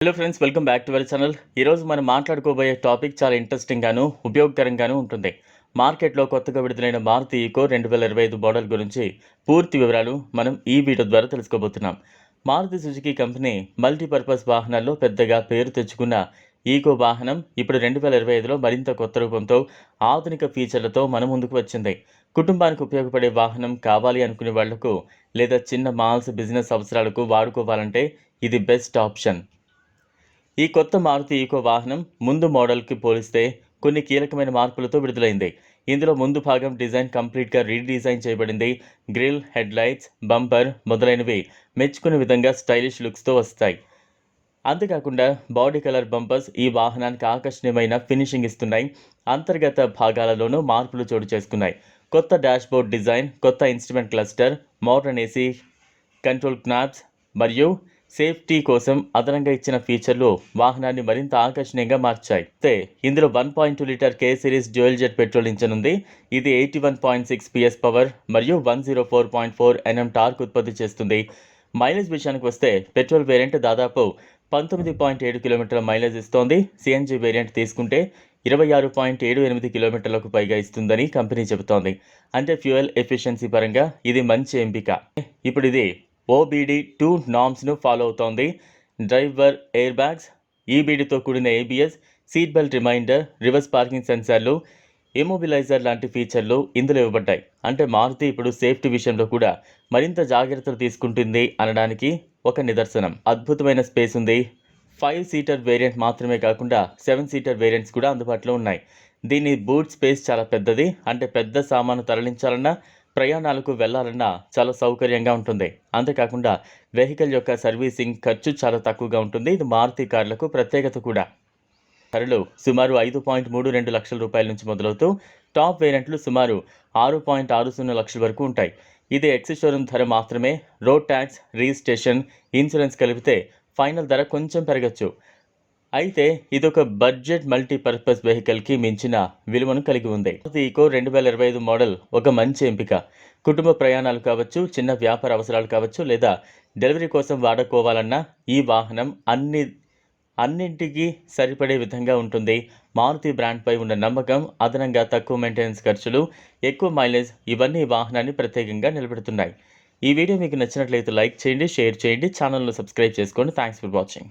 Hello friends welcome back to our channel ఈరోజు మనం మాట్లాడుకోబోయే topic చాలా ఇంట్రెస్టింగ్గాను ఉపయోగకరంగాను ఉంటుంది. మార్కెట్లో కొత్తగా విడుదలైన మారుతి ఈకో రెండు వేల ఇరవై ఐదు మోడల్ గురించి పూర్తి వివరాలు మనం ఈ వీడియో ద్వారా తెలుసుకోబోతున్నాం. మారుతి సుజుకి కంపెనీ మల్టీపర్పస్ వాహనాల్లో పెద్దగా పేరు తెచ్చుకున్న ఈకో వాహనం ఇప్పుడు రెండు వేల ఇరవై ఐదులో మరింత కొత్త రూపంతో ఆధునిక ఫీచర్లతో మన ముందుకు వచ్చింది. కుటుంబానికి ఉపయోగపడే వాహనం కావాలి అనుకునే వాళ్ళకు లేదా చిన్న మాల్స్ బిజినెస్ అవసరాలకు వాడుకోవాలంటే ఇది బెస్ట్ ఆప్షన్ ఈ కొత్త మారుతి ఈకో వాహనం ముందు మోడల్కి పోలిస్తే కొన్ని కీలకమైన మార్పులతో విడుదలైంది. ఇందులో ముందు భాగం డిజైన్ కంప్లీట్గా రీడిజైన్ చేయబడింది. గ్రిల్ హెడ్ లైట్స్ బంపర్ మొదలైనవి మెచ్చుకునే విధంగా స్టైలిష్ లుక్స్తో వస్తాయి. అంతేకాకుండా బాడీ కలర్ బంపర్స్ ఈ వాహనానికి ఆకర్షణీయమైన ఫినిషింగ్ ఇస్తున్నాయి. అంతర్గత భాగాలలోనూ మార్పులు చోటు చేసుకున్నాయి. కొత్త డాష్బోర్డ్ డిజైన్ కొత్త instrument cluster modern AC control knobs మరియు సేఫ్టీ కోసం అదనంగా ఇచ్చిన ఫీచర్లు వాహనాన్ని మరింత ఆకర్షణీయంగా మార్చాయి. అయితే ఇందులో one point two litre K series dual jet petrol engine ఉంది ఇది eighty one point six PS power మరియు one zero four point four NM torque ఉత్పత్తి చేస్తుంది. మైలేజ్ విషయానికి వస్తే పెట్రోల్ వేరియంట్ దాదాపు పంతొమ్మిది పాయింట్ ఏడు కిలోమీటర్ల మైలేజ్ ఇస్తోంది. సిఎన్జి వేరియంట్ తీసుకుంటే ఇరవై ఆరు పాయింట్ ఏడు ఎనిమిది కిలోమీటర్లకు పైగా ఇస్తుందని కంపెనీ చెబుతోంది. అంటే ఫ్యూయల్ ఎఫిషియన్సీ పరంగా ఇది మంచి ఎంపిక. ఇప్పుడు ఇది ఓబీడీ టూ నామ్స్ను ఫాలో అవుతోంది. డ్రైవర్ ఎయిర్ బ్యాగ్స్ ఈబీడీతో కూడిన ABS seat belt reminder reverse parking సెన్సార్లు ఇమోబిలైజర్ లాంటి ఫీచర్లు ఇందులో ఇవ్వబడ్డాయి. అంటే మారుతి ఇప్పుడు సేఫ్టీ విషయంలో కూడా మరింత జాగ్రత్తలు తీసుకుంటుంది అనడానికి ఒక నిదర్శనం. అద్భుతమైన స్పేస్ ఉంది. ఫైవ్ సీటర్ వేరియంట్ మాత్రమే కాకుండా సెవెన్ సీటర్ వేరియంట్స్ కూడా అందుబాటులో ఉన్నాయి. దీని బూట్ స్పేస్ చాలా పెద్దది. అంటే పెద్ద సామాను తరలించాలన్నా ప్రయాణాలకు వెళ్ళాలన్నా చాలా సౌకర్యంగా ఉంటుంది. అంతేకాకుండా వెహికల్ యొక్క సర్వీసింగ్ ఖర్చు చాలా తక్కువగా ఉంటుంది. ఇది మారుతి కార్లకు ప్రత్యేకత కూడా. ధరలు సుమారు ఐదు పాయింట్ మూడు రెండు లక్షల రూపాయల నుంచి మొదలవుతూ టాప్ వేరియంట్లు సుమారు ఆరు పాయింట్ ఆరు సున్నా లక్షల వరకు ఉంటాయి. ఇది ఎక్స్ షోరూమ్ ధర మాత్రమే రోడ్ ట్యాక్స్ రిజిస్ట్రేషన్ ఇన్సూరెన్స్ కలిపితే ఫైనల్ ధర కొంచెం పెరగచ్చు. అయితే ఇదొక బడ్జెట్ మల్టీపర్పస్ వెహికల్కి మించిన విలువను కలిగి ఉంది. ఈకో రెండు వేల ఇరవై ఐదు మోడల్ ఒక మంచి ఎంపిక. కుటుంబ ప్రయాణాలు కావచ్చు చిన్న వ్యాపార అవసరాలు కావచ్చు లేదా డెలివరీ కోసం వాడుకోవాలన్నా ఈ వాహనం అన్ని అన్నింటికి సరిపడే విధంగా ఉంటుంది. మారుతి బ్రాండ్పై ఉన్న నమ్మకం అదనంగా తక్కువ మెయింటెనెన్స్ ఖర్చులు ఎక్కువ మైలేజ్ ఇవన్నీ వాహనాన్ని ప్రత్యేకంగా నిలబెడుతున్నాయి. ఈ వీడియో మీకు నచ్చినట్లయితే లైక్ చేయండి షేర్ చేయండి ఛానల్ను సబ్స్క్రైబ్ చేసుకోండి. Thanks for watching.